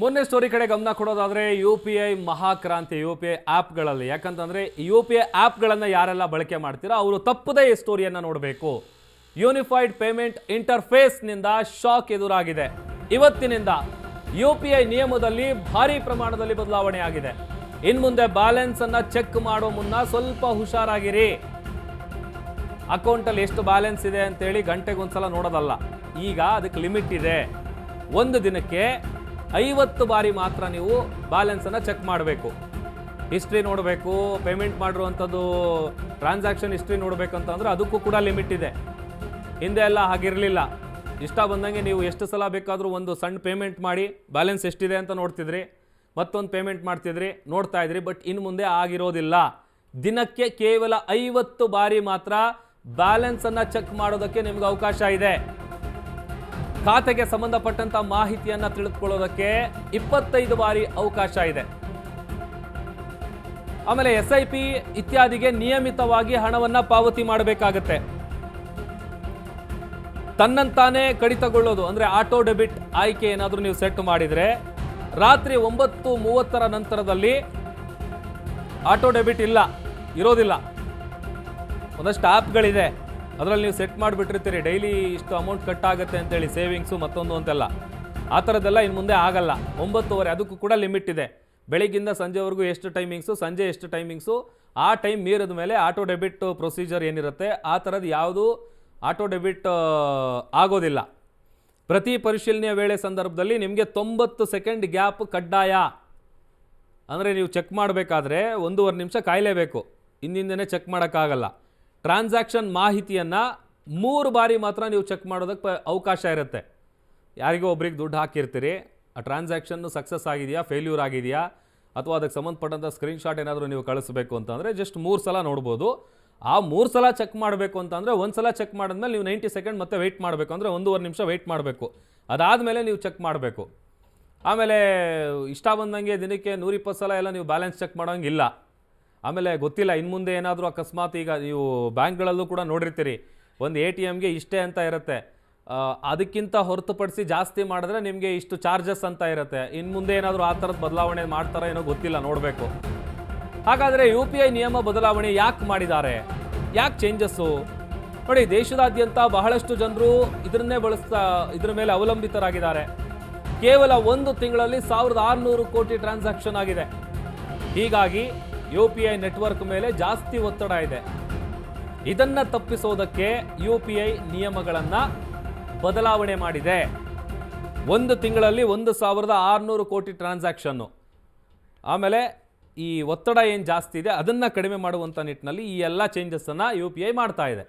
ಮೊನ್ನೆ ಸ್ಟೋರಿ ಕಡೆ ಗಮನ ಕೊಡೋದಾದರೆ ಯು ಪಿ ಐ ಮಹಾಕ್ರಾಂತಿ ಯು ಪಿ ಐ ಆ್ಯಪ್ಗಳಲ್ಲಿ ಯಾಕಂತಂದ್ರೆ ಯು ಪಿ ಐ ಆ್ಯಪ್ಗಳನ್ನು ಯಾರೆಲ್ಲ ಬಳಕೆ ಮಾಡ್ತೀರೋ ಅವರು ತಪ್ಪದೇ ಈ ಸ್ಟೋರಿಯನ್ನು ನೋಡಬೇಕು. ಯೂನಿಫೈಡ್ ಪೇಮೆಂಟ್ ಇಂಟರ್ಫೇಸ್ನಿಂದ ಶಾಕ್ ಎದುರಾಗಿದೆ. ಇವತ್ತಿನಿಂದ ಯು ಪಿ ಐ ನಿಯಮದಲ್ಲಿ ಭಾರಿ ಪ್ರಮಾಣದಲ್ಲಿ ಬದಲಾವಣೆ ಆಗಿದೆ. ಇನ್ಮುಂದೆ ಬ್ಯಾಲೆನ್ಸ್ ಅನ್ನ ಚೆಕ್ ಮಾಡೋ ಮುನ್ನ ಸ್ವಲ್ಪ ಹುಷಾರಾಗಿರಿ. ಅಕೌಂಟಲ್ಲಿ ಎಷ್ಟು ಬ್ಯಾಲೆನ್ಸ್ ಇದೆ ಅಂತೇಳಿ ಗಂಟೆಗೊಂದ್ಸಲ ನೋಡೋದಲ್ಲ. ಈಗ ಅದಕ್ಕೆ ಲಿಮಿಟ್ ಇದೆ. ಒಂದು ದಿನಕ್ಕೆ ಐವತ್ತು ಬಾರಿ ಮಾತ್ರ ನೀವು ಬ್ಯಾಲೆನ್ಸನ್ನು ಚೆಕ್ ಮಾಡಬೇಕು. ಹಿಸ್ಟ್ರಿ ನೋಡಬೇಕು ಪೇಮೆಂಟ್ ಮಾಡಿರುವಂಥದ್ದು ಟ್ರಾನ್ಸಾಕ್ಷನ್ ಹಿಸ್ಟ್ರಿ ನೋಡಬೇಕಂತಂದ್ರೆ ಅದಕ್ಕೂ ಕೂಡ ಲಿಮಿಟ್ ಇದೆ. ಹಿಂದೆ ಎಲ್ಲ ಹಾಗಿರಲಿಲ್ಲ. ಇಷ್ಟ ಬಂದಂಗೆ ನೀವು ಎಷ್ಟು ಸಲ ಬೇಕಾದರೂ ಒಂದು ಸಣ್ಣ ಪೇಮೆಂಟ್ ಮಾಡಿ ಬ್ಯಾಲೆನ್ಸ್ ಎಷ್ಟಿದೆ ಅಂತ ನೋಡ್ತಿದ್ರಿ. ಮತ್ತೊಂದು ಪೇಮೆಂಟ್ ಮಾಡ್ತಿದ್ರಿ, ನೋಡ್ತಾ ಇದ್ರಿ ಬಟ್ ಇನ್ನು ಮುಂದೆ ಆಗಿರೋದಿಲ್ಲ. ದಿನಕ್ಕೆ ಕೇವಲ ಐವತ್ತು ಬಾರಿ ಮಾತ್ರ ಬ್ಯಾಲೆನ್ಸನ್ನು ಚೆಕ್ ಮಾಡೋದಕ್ಕೆ ನಿಮ್ಗೆ ಅವಕಾಶ ಇದೆ. ಖಾತೆಗೆ ಸಂಬಂಧಪಟ್ಟಂತ ಮಾಹಿತಿಯನ್ನ ತಿಳಿದುಕೊಳ್ಳೋದಕ್ಕೆ ಇಪ್ಪತ್ತೈದು ಬಾರಿ ಅವಕಾಶ ಇದೆ. ಆಮೇಲೆ ಎಸ್ ಐ ಪಿ ಇತ್ಯಾದಿಗೆ ನಿಯಮಿತವಾಗಿ ಹಣವನ್ನ ಪಾವತಿ ಮಾಡಬೇಕಾಗತ್ತೆ. ತನ್ನಂತಾನೇ ಕಡಿತಗೊಳ್ಳೋದು, ಅಂದ್ರೆ ಆಟೋ ಡೆಬಿಟ್ ಆಯ್ಕೆ ಏನಾದರೂ ನೀವು ಸೆಟ್ ಮಾಡಿದ್ರೆ, ರಾತ್ರಿ ಒಂಬತ್ತು ಮೂವತ್ತರ ನಂತರದಲ್ಲಿ ಆಟೋ ಡೆಬಿಟ್ ಇಲ್ಲ, ಇರೋದಿಲ್ಲ. ಒಂದಷ್ಟು ಆ್ಯಪ್ಗಳಿದೆ ಅದರಲ್ಲಿ ನೀವು ಸೆಟ್ ಮಾಡಿಬಿಟ್ಟಿರ್ತೀರಿ ಡೈಲಿ ಇಷ್ಟು ಅಮೌಂಟ್ ಕಟ್ ಆಗುತ್ತೆ ಅಂತೇಳಿ ಸೇವಿಂಗ್ಸು ಮತ್ತೊಂದು ಅಂತೆಲ್ಲ. ಆ ಥರದ್ದೆಲ್ಲ ಇನ್ನು ಮುಂದೆ ಆಗಲ್ಲ. ಒಂಬತ್ತುವರೆ, ಅದಕ್ಕೂ ಕೂಡ ಲಿಮಿಟ್ ಇದೆ. ಬೆಳಿಗ್ಗಿಂದ ಸಂಜೆವರೆಗೂ ಎಷ್ಟು ಟೈಮಿಂಗ್ಸು ಸಂಜೆ ಎಷ್ಟು ಟೈಮಿಂಗ್ಸು ಆ ಟೈಮ್ ಮೀರಿದ ಮೇಲೆ ಆಟೋ ಡೆಬಿಟ್ ಪ್ರೊಸೀಜರ್ ಏನಿರುತ್ತೆ, ಆ ಥರದ್ದು ಯಾವುದು ಆಟೋ ಡೆಬಿಟ್ ಆಗೋದಿಲ್ಲ. ಪ್ರತಿ ಪರಿಶೀಲನೆಯ ವೇಳೆ ಸಂದರ್ಭದಲ್ಲಿ ನಿಮಗೆ ತೊಂಬತ್ತು ಸೆಕೆಂಡ್ ಗ್ಯಾಪ್ ಕಡ್ಡಾಯ. ಅಂದರೆ ನೀವು ಚೆಕ್ ಮಾಡಬೇಕಾದ್ರೆ ಒಂದೂವರೆ ನಿಮಿಷ ಕಾಯಲೇಬೇಕು. ಹಿಂದಿಂದನೇ ಚೆಕ್ ಮಾಡೋಕ್ಕಾಗಲ್ಲ. ಟ್ರಾನ್ಸಾಕ್ಷನ್ ಮಾಹಿತಿಯನ್ನು ಮೂರು ಬಾರಿ ಮಾತ್ರ ನೀವು ಚೆಕ್ ಮಾಡೋದಕ್ಕೆ ಅವಕಾಶ ಇರುತ್ತೆ. ಯಾರಿಗೋ ಒಬ್ರಿಗೆ ದುಡ್ಡು ಹಾಕಿರ್ತೀರಿ, ಆ ಟ್ರಾನ್ಸಾಕ್ಷನ್ನು ಸಕ್ಸಸ್ ಆಗಿದೆಯಾ, ಫೇಲ್ಯೂರ್ ಆಗಿದೆಯಾ, ಅಥವಾ ಅದಕ್ಕೆ ಸಂಬಂಧಪಟ್ಟಂಥ ಸ್ಕ್ರೀನ್ಶಾಟ್ ಏನಾದರೂ ನೀವು ಕಳಿಸ್ಬೇಕು ಅಂತಂದರೆ ಜಸ್ಟ್ ಮೂರು ಸಲ ನೋಡ್ಬೋದು. ಆ ಮೂರು ಸಲ ಚೆಕ್ ಮಾಡಬೇಕು ಅಂತಂದರೆ ಒಂದು ಸಲ ಚೆಕ್ ಮಾಡಿದ್ಮೇಲೆ ನೀವು ನೈಂಟಿ ಸೆಕೆಂಡ್ ಮತ್ತೆ ವೆಯ್ಟ್ ಮಾಡಬೇಕು, ಅಂದರೆ ಒಂದೂವರೆ ನಿಮಿಷ ವೆಯ್ಟ್ ಮಾಡಬೇಕು. ಅದಾದಮೇಲೆ ನೀವು ಚೆಕ್ ಮಾಡಬೇಕು. ಆಮೇಲೆ ಇಷ್ಟ ಬಂದಂಗೆ ದಿನಕ್ಕೆ ನೂರಿಪ್ಪತ್ತು ಸಲ ಎಲ್ಲ ನೀವು ಬ್ಯಾಲೆನ್ಸ್ ಚೆಕ್ ಮಾಡೋಂಗಿಲ್ಲ. ಆಮೇಲೆ ಗೊತ್ತಿಲ್ಲ ಇನ್ನು ಮುಂದೆ ಏನಾದರೂ ಅಕಸ್ಮಾತ್ ಈಗ ನೀವು ಬ್ಯಾಂಕ್ಗಳಲ್ಲೂ ಕೂಡ ನೋಡಿರ್ತೀರಿ, ಒಂದು ಎ ಟಿ ಎಮ್ಗೆ ಇಷ್ಟೇ ಅಂತ ಇರುತ್ತೆ. ಅದಕ್ಕಿಂತ ಹೊರತುಪಡಿಸಿ ಜಾಸ್ತಿ ಮಾಡಿದ್ರೆ ನಿಮಗೆ ಇಷ್ಟು ಚಾರ್ಜಸ್ ಅಂತ ಇರುತ್ತೆ. ಇನ್ನು ಮುಂದೆ ಏನಾದರೂ ಆ ಥರದ ಬದಲಾವಣೆ ಮಾಡ್ತಾರೋ ಏನೋ ಗೊತ್ತಿಲ್ಲ, ನೋಡಬೇಕು. ಹಾಗಾದರೆ ಯು ಪಿ ಐ ನಿಯಮ ಬದಲಾವಣೆ ಯಾಕೆ ಮಾಡಿದ್ದಾರೆ? ಯಾಕೆ ಚೇಂಜಸ್ಸು ನೋಡಿ, ದೇಶದಾದ್ಯಂತ ಬಹಳಷ್ಟು ಜನರು ಇದನ್ನೇ ಬಳಸ್ತಾ, ಇದ್ರ ಮೇಲೆ ಅವಲಂಬಿತರಾಗಿದ್ದಾರೆ. ಕೇವಲ ಒಂದು ತಿಂಗಳಲ್ಲಿ ಸಾವಿರದ ಆರುನೂರು ಕೋಟಿ ಟ್ರಾನ್ಸಾಕ್ಷನ್ ಆಗಿದೆ. ಹೀಗಾಗಿ ಯು ಪಿ ಐ ನೆಟ್ವರ್ಕ್ ಮೇಲೆ ಜಾಸ್ತಿ ಒತ್ತಡ ಇದೆ. ಇದನ್ನು ತಪ್ಪಿಸೋದಕ್ಕೆ ಯು ಪಿ ಐ ನಿಯಮಗಳನ್ನು ಬದಲಾವಣೆ ಮಾಡಿದೆ. ಒಂದು ತಿಂಗಳಲ್ಲಿ ಒಂದು ಸಾವಿರದ ಆರುನೂರು ಕೋಟಿ ಟ್ರಾನ್ಸಾಕ್ಷನ್ನು. ಆಮೇಲೆ ಈ ಒತ್ತಡ ಏನು ಜಾಸ್ತಿ ಇದೆ, ಅದನ್ನು ಕಡಿಮೆ ಮಾಡುವಂಥ ನಿಟ್ಟಿನಲ್ಲಿ ಈ ಎಲ್ಲ ಚೇಂಜಸ್ಸನ್ನು ಯು ಪಿ ಐ ಮಾಡ್ತಾ ಇದೆ.